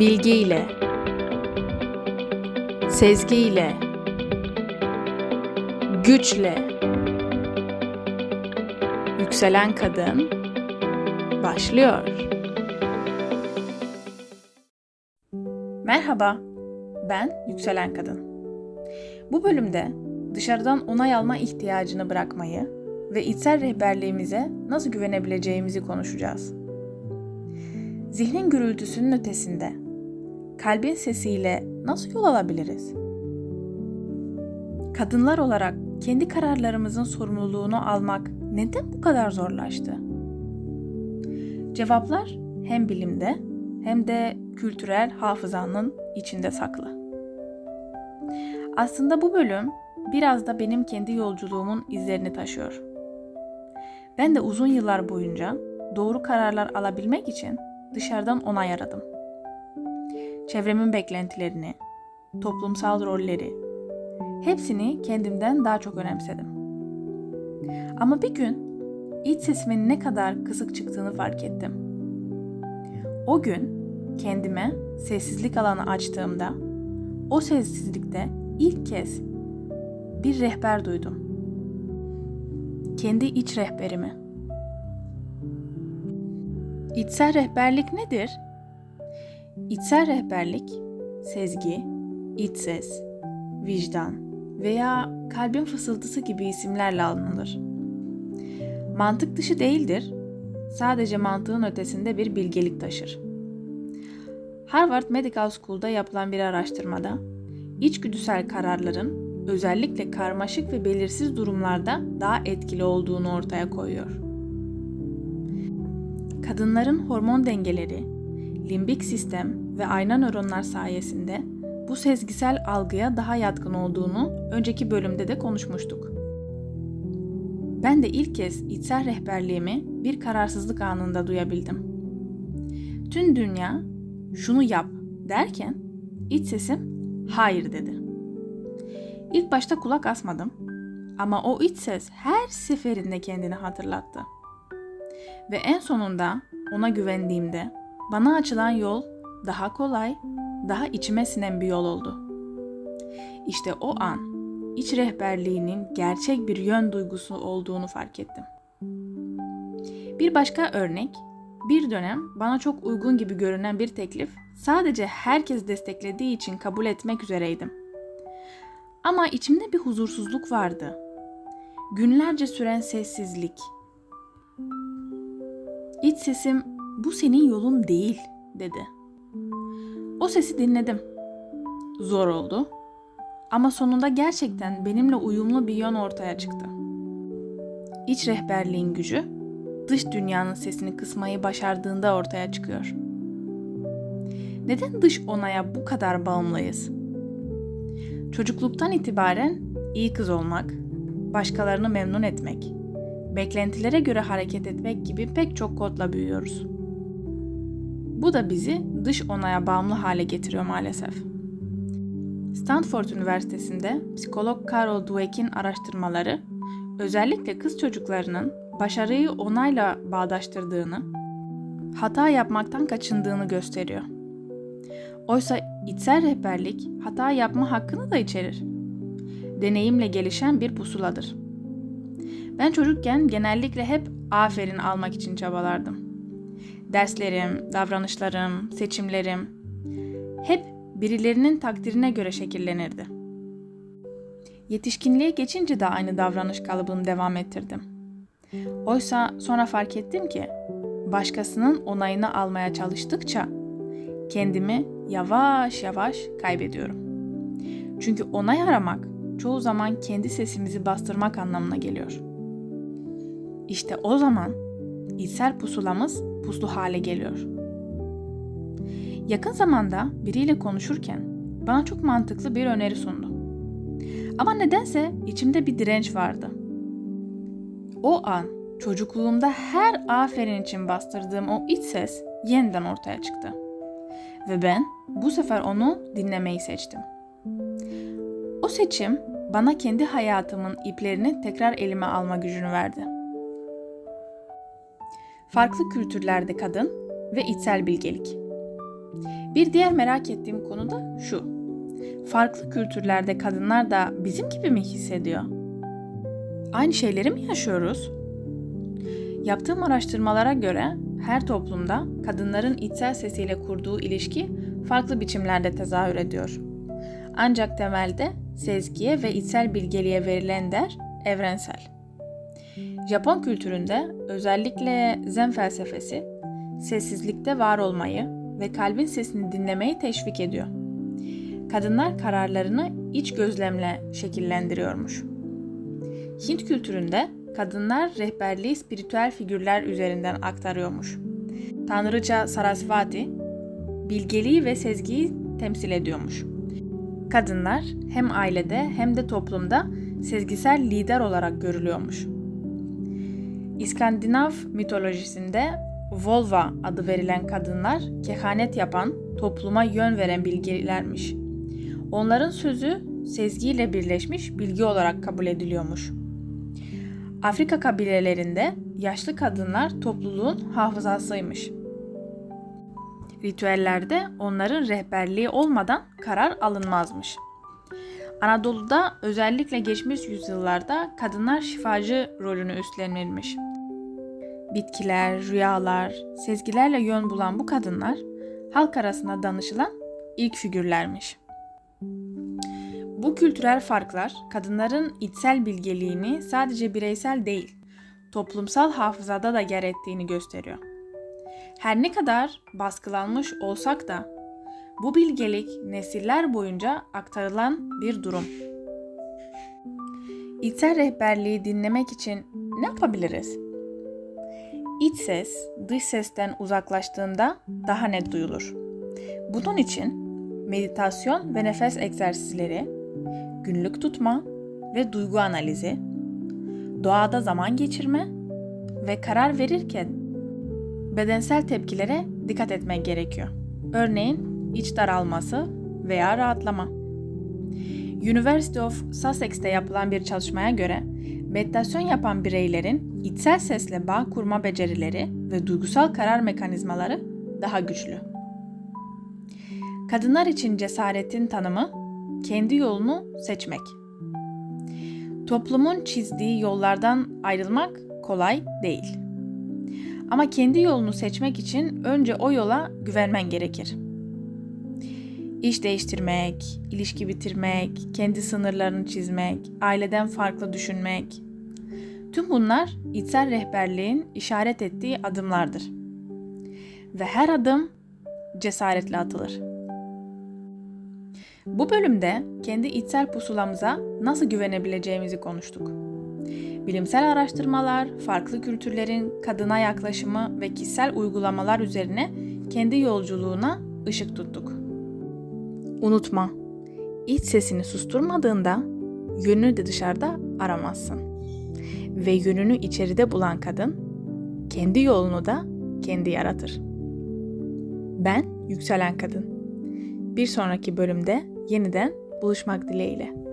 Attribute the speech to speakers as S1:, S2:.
S1: Bilgiyle, sezgiyle, güçle, yükselen kadın başlıyor. Merhaba, ben Yükselen Kadın. Bu bölümde dışarıdan onay alma ihtiyacını bırakmayı ve içsel rehberliğimize nasıl güvenebileceğimizi konuşacağız. Zihnin gürültüsünün ötesinde kalbin sesiyle nasıl yol alabiliriz? Kadınlar olarak kendi kararlarımızın sorumluluğunu almak neden bu kadar zorlaştı? Cevaplar hem bilimde hem de kültürel hafızanın içinde saklı. Aslında bu bölüm biraz da benim kendi yolculuğumun izlerini taşıyor. Ben de uzun yıllar boyunca doğru kararlar alabilmek için dışarıdan onay aradım. Çevremin beklentilerini, toplumsal rolleri, hepsini kendimden daha çok önemsedim. Ama bir gün iç sesimin ne kadar kısık çıktığını fark ettim. O gün kendime sessizlik alanı açtığımda o sessizlikte ilk kez bir rehber duydum. Kendi iç rehberimi. İçsel rehberlik nedir? İçsel rehberlik, sezgi, iç ses, vicdan veya kalbin fısıltısı gibi isimlerle alınır. Mantık dışı değildir, sadece mantığın ötesinde bir bilgelik taşır. Harvard Medical School'da yapılan bir araştırmada içgüdüsel kararların özellikle karmaşık ve belirsiz durumlarda daha etkili olduğunu ortaya koyuyor. Kadınların hormon dengeleri, limbik sistem ve ayna nöronlar sayesinde bu sezgisel algıya daha yatkın olduğunu önceki bölümde de konuşmuştuk. Ben de ilk kez içsel rehberliğimi bir kararsızlık anında duyabildim. Tüm dünya şunu yap derken iç sesim hayır dedi. İlk başta kulak asmadım ama o iç ses her seferinde kendini hatırlattı. Ve en sonunda ona güvendiğimde bana açılan yol daha kolay, daha içime sinen bir yol oldu. İşte o an iç rehberliğinin gerçek bir yön duygusu olduğunu fark ettim. Bir başka örnek, bir dönem bana çok uygun gibi görünen bir teklif sadece herkes desteklediği için kabul etmek üzereydim. Ama içimde bir huzursuzluk vardı. Günlerce süren sessizlik, İç sesim bu senin yolun değil dedi. O sesi dinledim. Zor oldu. Ama sonunda gerçekten benimle uyumlu bir yön ortaya çıktı. İç rehberliğin gücü dış dünyanın sesini kısmayı başardığında ortaya çıkıyor. Neden dış onaya bu kadar bağımlıyız? Çocukluktan itibaren iyi kız olmak, başkalarını memnun etmek, beklentilere göre hareket etmek gibi pek çok kodla büyüyoruz. Bu da bizi dış onaya bağımlı hale getiriyor maalesef. Stanford Üniversitesi'nde psikolog Carol Dweck'in araştırmaları özellikle kız çocuklarının başarıyı onayla bağdaştırdığını, hata yapmaktan kaçındığını gösteriyor. Oysa içsel rehberlik hata yapma hakkını da içerir. Deneyimle gelişen bir pusuladır. Ben çocukken genellikle hep aferin almak için çabalardım. Derslerim, davranışlarım, seçimlerim hep birilerinin takdirine göre şekillenirdi. Yetişkinliğe geçince de aynı davranış kalıbını devam ettirdim. Oysa sonra fark ettim ki başkasının onayını almaya çalıştıkça kendimi yavaş yavaş kaybediyorum. Çünkü onay aramak çoğu zaman kendi sesimizi bastırmak anlamına geliyor. İşte o zaman içsel pusulamız puslu hale geliyor. Yakın zamanda biriyle konuşurken bana çok mantıklı bir öneri sundu. Ama nedense içimde bir direnç vardı. O an çocukluğumda her aferin için bastırdığım o iç ses yeniden ortaya çıktı. Ve ben bu sefer onu dinlemeyi seçtim. O seçim bana kendi hayatımın iplerini tekrar elime alma gücünü verdi farklı kültürlerde kadın ve içsel bilgelik. Bir diğer merak ettiğim konu da şu. Farklı kültürlerde kadınlar da bizim gibi mi hissediyor? Aynı şeyleri mi yaşıyoruz? Yaptığım araştırmalara göre her toplumda kadınların içsel sesiyle kurduğu ilişki farklı biçimlerde tezahür ediyor. Ancak temelde sezgiye ve içsel bilgeliğe verilen değer evrensel. Japon kültüründe özellikle Zen felsefesi sessizlikte var olmayı ve kalbin sesini dinlemeyi teşvik ediyor. Kadınlar kararlarını iç gözlemle şekillendiriyormuş. Hint kültüründe kadınlar rehberliği spiritüel figürler üzerinden aktarıyormuş. Tanrıça Sarasvati bilgeliği ve sezgiyi temsil ediyormuş. Kadınlar hem ailede hem de toplumda sezgisel lider olarak görülüyormuş. İskandinav mitolojisinde Volva adı verilen kadınlar kehanet yapan, topluma yön veren bilgilermiş. Onların sözü sezgiyle birleşmiş bilgi olarak kabul ediliyormuş. Afrika kabilelerinde yaşlı kadınlar topluluğun hafızasıymış. Ritüellerde onların rehberliği olmadan karar alınmazmış. Anadolu'da özellikle geçmiş yüzyıllarda kadınlar şifacı rolünü üstlenilmiş. Bitkiler, rüyalar, sezgilerle yön bulan bu kadınlar halk arasında danışılan ilk figürlermiş. Bu kültürel farklar kadınların içsel bilgeliğini sadece bireysel değil, toplumsal hafızada da yer ettiğini gösteriyor. Her ne kadar baskılanmış olsak da bu bilgelik nesiller boyunca aktarılan bir durum. İçsel rehberliği dinlemek için ne yapabiliriz? İç ses dış sesten uzaklaştığında daha net duyulur. Bunun için meditasyon ve nefes egzersizleri, günlük tutma ve duygu analizi, doğada zaman geçirme ve karar verirken bedensel tepkilere dikkat etmek gerekiyor. Örneğin iç daralması veya rahatlama. University of Sussex'te yapılan bir çalışmaya göre meditasyon yapan bireylerin içsel sesle bağ kurma becerileri ve duygusal karar mekanizmaları daha güçlü. Kadınlar için cesaretin tanımı kendi yolunu seçmek. Toplumun çizdiği yollardan ayrılmak kolay değil. Ama kendi yolunu seçmek için önce o yola güvenmen gerekir. İş değiştirmek, ilişki bitirmek, kendi sınırlarını çizmek, aileden farklı düşünmek. Tüm bunlar içsel rehberliğin işaret ettiği adımlardır. Ve her adım cesaretle atılır. Bu bölümde kendi içsel pusulamıza nasıl güvenebileceğimizi konuştuk. Bilimsel araştırmalar, farklı kültürlerin kadına yaklaşımı ve kişisel uygulamalar üzerine kendi yolculuğuna ışık tuttuk. Unutma, iç sesini susturmadığında yönünü de dışarıda aramazsın. Ve yönünü içeride bulan kadın kendi yolunu da kendi yaratır. Ben yükselen kadın. Bir sonraki bölümde yeniden buluşmak dileğiyle.